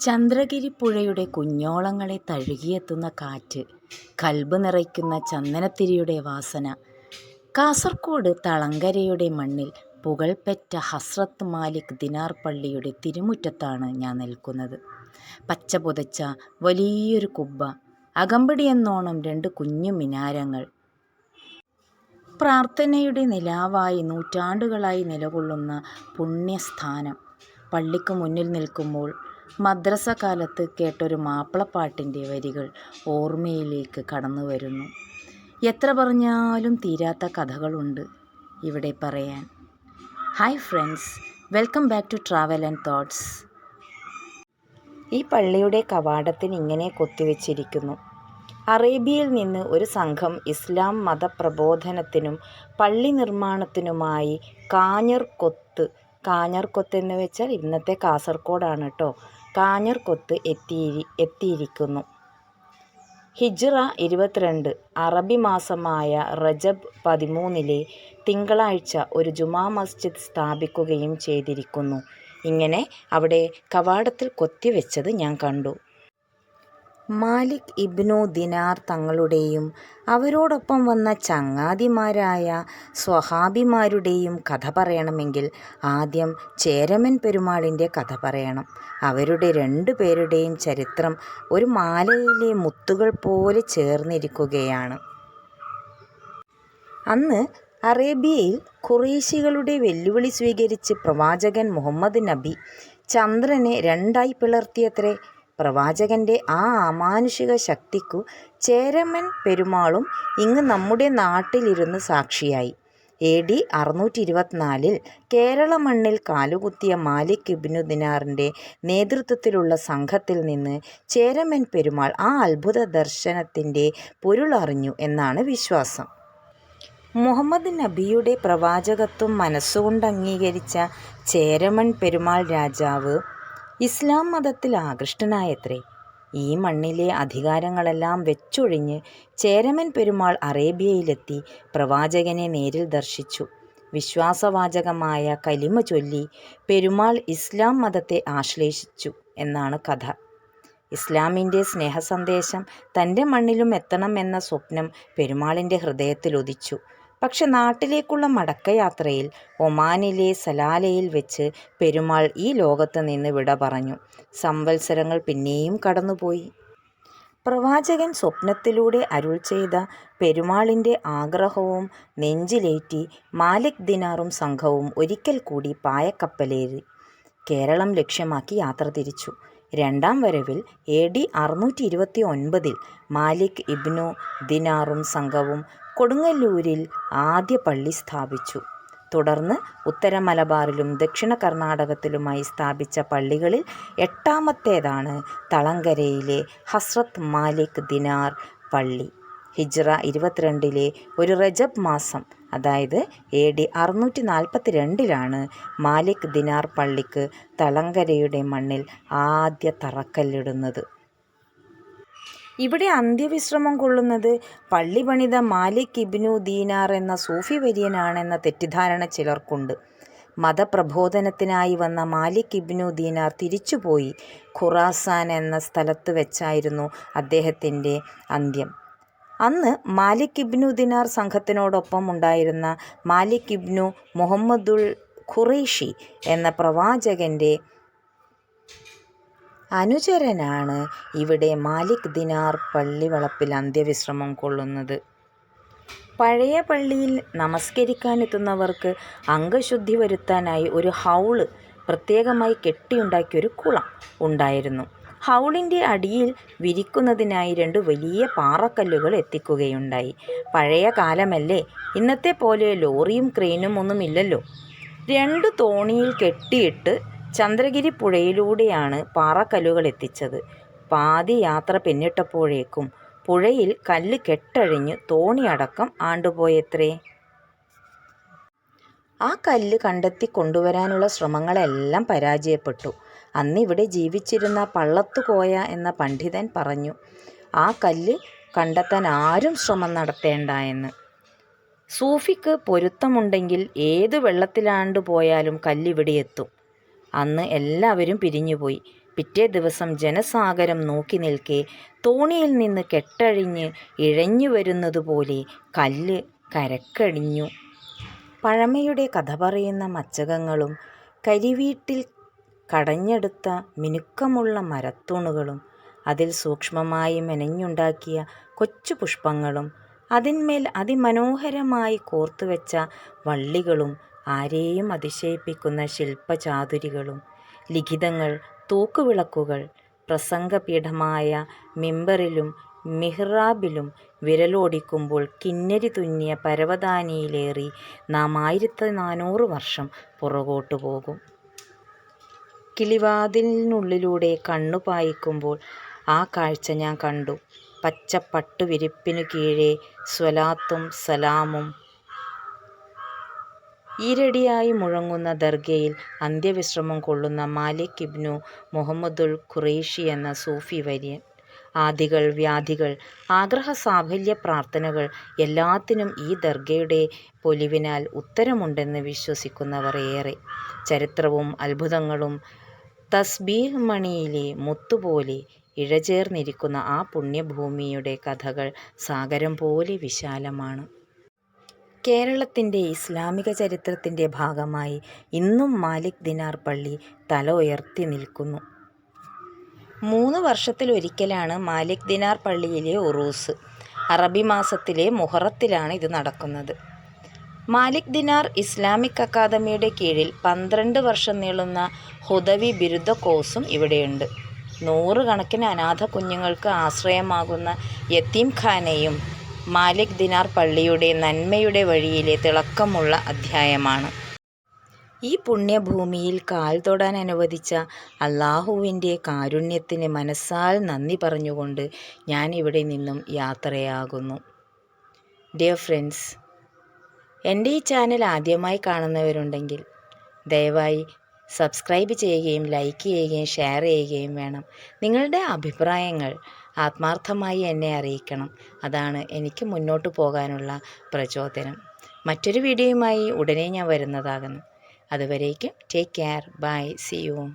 ചന്ദ്രഗിരി പുഴയുടെ കുഞ്ഞോളങ്ങളെ തഴുകിയെത്തുന്ന കാറ്റ് കൽബ് നിറയ്ക്കുന്ന ചന്ദനത്തിരിയുടെ വാസന കാസർഗോഡ് തളങ്കരയുടെ മണ്ണിൽ പുകൾപെറ്റ ഹസ്രത്ത് മാലിക് ദിനാർ പള്ളിയുടെ തിരുമുറ്റത്താണ് ഞാൻ നിൽക്കുന്നത്. പച്ച പുതച്ച വലിയൊരു കുബ്ബ അകമ്പടിയെന്നോണം രണ്ട് കുഞ്ഞു മിനാരങ്ങൾ. പ്രാർത്ഥനയുടെ നിലാവായി നൂറ്റാണ്ടുകളായി നിലകൊള്ളുന്ന പുണ്യസ്ഥാനം. പള്ളിക്ക് മുന്നിൽ നിൽക്കുമ്പോൾ മദ്രസ കാലത്ത് കേട്ടൊരു മാപ്പിളപ്പാട്ടിന്റെ വരികൾ ഓർമ്മയിലേക്ക് കടന്നു വരുന്നു. എത്ര പറഞ്ഞാലും തീരാത്ത കഥകളുണ്ട് ഇവിടെ പറയാൻ. Hi friends welcome back to travel and thoughts ഈ പള്ളിയുടെ കവാടത്തിന് ഇങ്ങനെ കൊത്തിവെച്ചിരിക്കുന്നു. അറേബ്യയിൽ നിന്ന് ഒരു സംഘം ഇസ്ലാം മതപ്രബോധനത്തിനും പള്ളി നിർമ്മാണത്തിനുമായി കാഞ്ഞർകൊത്ത് കാഞ്ഞർകൊത്ത് എന്ന് വെച്ചാൽ ഇന്നത്തെ കാസർഗോഡാണ് കേട്ടോ കാഞ്ഞർക്കൊത്ത് എത്തിയിരി എത്തിയിരിക്കുന്നു. ഹിജ്റ ഇരുപത്തിരണ്ട് അറബി മാസമായ റജബ് പതിമൂന്നിലെ തിങ്കളാഴ്ച ഒരു ജുമാ മസ്ജിദ് സ്ഥാപിക്കുകയും ചെയ്തിരിക്കുന്നു. ഇങ്ങനെ അവിടെ കവാടത്തിൽ കൊത്തിവെച്ചത് ഞാൻ കണ്ടു. മാലിക് ഇബ്നു ദിനാർ തങ്ങളുടെയും അവരോടൊപ്പം വന്ന ചങ്ങാതിമാരായ സ്വഹാബിമാരുടെയും കഥ പറയണമെങ്കിൽ ആദ്യം ചേരമൻ പെരുമാളിന്റെ കഥ പറയണം. അവരുടെ രണ്ടു പേരുടെയും ചരിത്രം ഒരു മാലയിലെ മുത്തുകൾ പോലെ ചേർന്നിരിക്കുകയാണ്. അന്ന് അറേബ്യയിൽ ഖുറേശികളുടെ വെല്ലുവിളി സ്വീകരിച്ച് പ്രവാചകൻ മുഹമ്മദ് നബി ചന്ദ്രനെ രണ്ടായി പിളർത്തിയത്രേ പ്രവാചകന്റെ ആ അമാനുഷിക ശക്തിക്കു ചേരമൻ പെരുമാളും ഇങ്ങ് നമ്മുടെ നാട്ടിലിരുന്ന് സാക്ഷിയായി. എ ഡി അറുന്നൂറ്റി ഇരുപത്തിനാലിൽ കേരള മണ്ണിൽ കാലുകുത്തിയ മാലിക് ഇബ്നു ദിനാറിന്റെ നേതൃത്വത്തിലുള്ള സംഘത്തിൽ നിന്ന് ചേരമൻ പെരുമാൾ ആ അത്ഭുത ദർശനത്തിന്റെ പൊരുളറിഞ്ഞു എന്നാണ് വിശ്വാസം. മുഹമ്മദ് നബിയുടെ പ്രവാചകത്വം മനസ്സുകൊണ്ട് അംഗീകരിച്ച ചേരമൺ പെരുമാൾ രാജാവ് ഇസ്ലാം മതത്തിൽ ആകൃഷ്ടനായത്രേ. ഈ മണ്ണിലെ അധികാരങ്ങളെല്ലാം വെച്ചൊഴിഞ്ഞ് ചേരമൻ പെരുമാൾ അറേബ്യയിലെത്തി പ്രവാചകനെ നേരിൽ ദർശിച്ചു. വിശ്വാസവാചകമായ കലിമ ചൊല്ലി പെരുമാൾ ഇസ്ലാം മതത്തെ ആശ്ലേഷിച്ചു എന്നാണ് കഥ. ഇസ്ലാമിന്റെ സ്നേഹസന്ദേശം തന്റെ മണ്ണിലും എത്തണം എന്ന സ്വപ്നം പെരുമാളിന്റെ ഹൃദയത്തിൽ ഉദിച്ചു പക്ഷെ നാട്ടിലേക്കുള്ള മടക്കയാത്രയിൽ ഒമാനിലെ സലാലയിൽ വെച്ച് പെരുമാൾ ഈ ലോകത്ത് നിന്ന് വിട പറഞ്ഞു. സംവത്സരങ്ങൾ പിന്നെയും കടന്നുപോയി. പ്രവാചകൻ സ്വപ്നത്തിലൂടെ അരുൾ ചെയ്ത പെരുമാളിന്റെ ആഗ്രഹവും നെഞ്ചിലേറ്റി മാലിക് ദിനാറും സംഘവും ഒരിക്കൽ കൂടി പായക്കപ്പലേറി കേരളം ലക്ഷ്യമാക്കി യാത്ര തിരിച്ചു. രണ്ടാം വരവിൽ എ ഡി അറുന്നൂറ്റി ഇരുപത്തി ഒൻപതിൽ മാലിക് ഇബ്നു ദിനാറും സംഘവും കൊടുങ്ങല്ലൂരിൽ ആദ്യ പള്ളി സ്ഥാപിച്ചു. തുടർന്ന് ഉത്തര മലബാറിലും ദക്ഷിണ കർണാടകത്തിലുമായി സ്ഥാപിച്ച പള്ളികളിൽ എട്ടാമത്തേതാണ് തളങ്കരയിലെ ഹസ്രത്ത് മാലിക് ദിനാർ പള്ളി. ഹിജ്റ ഇരുപത്തിരണ്ടിലെ ഒരു റജബ് മാസം അതായത് എ ഡി അറുന്നൂറ്റി നാൽപ്പത്തി രണ്ടിലാണ് മാലിക് ദിനാർ പള്ളിക്ക് തളങ്കരയുടെ മണ്ണിൽ ആദ്യ തറക്കല്ലിടുന്നത്. ഇവിടെ അന്ത്യവിശ്രമം കൊള്ളുന്നത് പള്ളി പണിത മാലിക് ഇബ്നു ദീനാർ എന്ന സൂഫി വര്യനാണെന്ന തെറ്റിദ്ധാരണ ചിലർക്കുണ്ട്. മതപ്രബോധനത്തിനായി വന്ന മാലിക് ഇബ്നു ദീനാർ തിരിച്ചുപോയി ഖുറാസാൻ എന്ന സ്ഥലത്ത് വെച്ചായിരുന്നു അദ്ദേഹത്തിന്റെ അന്ത്യം. അന്ന് മാലിക് ഇബ്നു ദിനാർ സംഘത്തിനോടൊപ്പം ഉണ്ടായിരുന്ന മാലിക് ഇബ്നു മുഹമ്മദുൽ ഖുറൈഷി എന്ന പ്രവാചകന്റെ അനുചരനാണ് ഇവിടെ മാലിക് ദിനാർ പള്ളിവളപ്പിൽ അന്ത്യവിശ്രമം കൊള്ളുന്നത്. പഴയ പള്ളിയിൽ നമസ്കരിക്കാൻ എത്തുന്നവർക്ക് അംഗശുദ്ധി വരുത്താനായി ഒരു ഹൗൾ പ്രത്യേകമായി കെട്ടിയുണ്ടാക്കിയൊരു കുളം ഉണ്ടായിരുന്നു. ഹൗളിന്റെ അടിയിൽ വിരിക്കുന്നതിനായി രണ്ട് വലിയ പാറക്കല്ലുകൾ എത്തിക്കുകയുണ്ടായി. പഴയ കാലമല്ലേ? ഇന്നത്തെ പോലെ ലോറിയും ക്രെയിനും ഒന്നുമില്ലല്ലോ. രണ്ട് തോണിയിൽ കെട്ടിയിട്ട് ചന്ദ്രഗിരി പുഴയിലൂടെയാണ് പാറക്കല്ലുകൾ എത്തിച്ചത്. പാതി യാത്ര പിന്നിട്ടപ്പോഴേക്കും പുഴയിൽ കല്ല് കെട്ടഴിഞ്ഞ് തോണിയടക്കം ആണ്ടുപോയത്രേ. ആ കല്ല് കണ്ടെത്തി കൊണ്ടുവരാനുള്ള ശ്രമങ്ങളെല്ലാം പരാജയപ്പെട്ടു. അന്നിവിടെ ജീവിച്ചിരുന്ന പള്ളത്തുകോയ എന്ന പണ്ഡിതൻ പറഞ്ഞു ആ കല്ല് കണ്ടെത്താൻ ആരും ശ്രമം നടത്തേണ്ട എന്ന് സൂഫിക്ക് പൊരുത്തമുണ്ടെങ്കിൽ ഏത് വെള്ളത്തിലാണ്ട് പോയാലും കല്ലിവിടെ എത്തും. അന്ന് എല്ലാവരും പിരിഞ്ഞുപോയി. പിറ്റേ ദിവസം ജനസാഗരം നോക്കി നിൽക്കെ തോണിയിൽ നിന്ന് കെട്ടഴിഞ്ഞ് ഇഴഞ്ഞു വരുന്നതുപോലെ കല്ല് കരക്കടിഞ്ഞു. പഴമയുടെ കഥ പറയുന്ന മച്ചകങ്ങളും കരിവീട്ടിൽ കടഞ്ഞെടുത്ത മിനുക്കമുള്ള മരത്തൂണുകളും അതിൽ സൂക്ഷ്മമായി മെനഞ്ഞുണ്ടാക്കിയ കൊച്ചു പുഷ്പങ്ങളും അതിന്മേൽ അതിമനോഹരമായി കോർത്തുവെച്ച വള്ളികളും ആരെയും അതിശയിപ്പിക്കുന്ന ശില്പചാതുരികളും ലിഖിതങ്ങൾ തൂക്കുവിളക്കുകൾ പ്രസംഗപീഠമായ മിമ്പറിലും മിഹ്റാബിലും വിരലോടിക്കുമ്പോൾ കിന്നരി തുന്നിയ പരവതാനിയിലേറി നാം ആയിരത്തി നാനൂറ് വർഷം പുറകോട്ടു പോകും. കിളിവാതിലിനുള്ളിലൂടെ കണ്ണു പായിക്കുമ്പോൾ ആ കാഴ്ച ഞാൻ കണ്ടു. പച്ച പട്ടുവിരിപ്പിനു കീഴെ സ്വലാത്തും സലാമും ഈരടിയായി മുഴങ്ങുന്ന ദർഗയിൽ അന്ത്യവിശ്രമം കൊള്ളുന്ന മാലിക് ഇബ്നു മുഹമ്മദുൽ ഖുറൈഷി എന്ന സൂഫി വര്യൻ. ആദികൾ വ്യാധികൾ ആഗ്രഹസാഫല്യ പ്രാർത്ഥനകൾ എല്ലാത്തിനും ഈ ദർഗയുടെ പൊലിവിനാൽ ഉത്തരമുണ്ടെന്ന് വിശ്വസിക്കുന്നവർ ഏറെ. ചരിത്രവും അത്ഭുതങ്ങളും തസ്ബീഹ് മണിയിലെ മുത്തുപോലെ ഇഴചേർന്നിരിക്കുന്ന ആ പുണ്യഭൂമിയുടെ കഥകൾ സാഗരം പോലെ വിശാലമാണ്. കേരളത്തിന്റെ ഇസ്ലാമിക ചരിത്രത്തിന്റെ ഭാഗമായി ഇന്നും മാലിക് ദിനാർ പള്ളി തല ഉയർത്തി നിൽക്കുന്നു. മൂന്ന് വർഷത്തിലൊരിക്കലാണ് മാലിക് ദിനാർ പള്ളിയിലെ ഉറൂസ്. അറബി മാസത്തിലെ മുഹറത്തിലാണ് ഇത് നടക്കുന്നത്. മാലിക് ദിനാർ ഇസ്ലാമിക് അക്കാദമിയുടെ കീഴിൽ പന്ത്രണ്ട് വർഷം നീളുന്ന ഹുദവി ബിരുദ കോഴ്സും ഇവിടെയുണ്ട്. നൂറുകണക്കിന് അനാഥ കുഞ്ഞുങ്ങൾക്ക് ആശ്രയമാകുന്ന യത്തീം ഖാനയും മാലിക് ദിനാർ പള്ളിയുടെ നന്മയുടെ വഴിയിലെ തിളക്കമുള്ള അധ്യായമാണ്. ഈ പുണ്യഭൂമിയിൽ കാൽ തൊടാൻ അനുവദിച്ച അള്ളാഹുവിന്റെ കാരുണ്യത്തിന് മനസ്സാൽ നന്ദി പറഞ്ഞുകൊണ്ട് ഞാൻ ഇവിടെ നിന്നും യാത്രയാകുന്നു. ഡിയർ ഫ്രണ്ട്സ് എന്റെ ഈ ചാനൽ ആദ്യമായി കാണുന്നവരുണ്ടെങ്കിൽ ദയവായി സബ്സ്ക്രൈബ് ചെയ്യുകയും ലൈക്ക് ചെയ്യുകയും ഷെയർ ചെയ്യുകയും വേണം. നിങ്ങളുടെ അഭിപ്രായങ്ങൾ ആത്മാർത്ഥമായി എന്നെ അറിയിക്കണം. അതാണ് എനിക്ക് മുന്നോട്ട് പോകാനുള്ള പ്രചോദനം. മറ്റൊരു വീഡിയോയുമായി ഉടനെ ഞാൻ വരുന്നതാകുന്നു. അതുവരേക്കും take care bye see you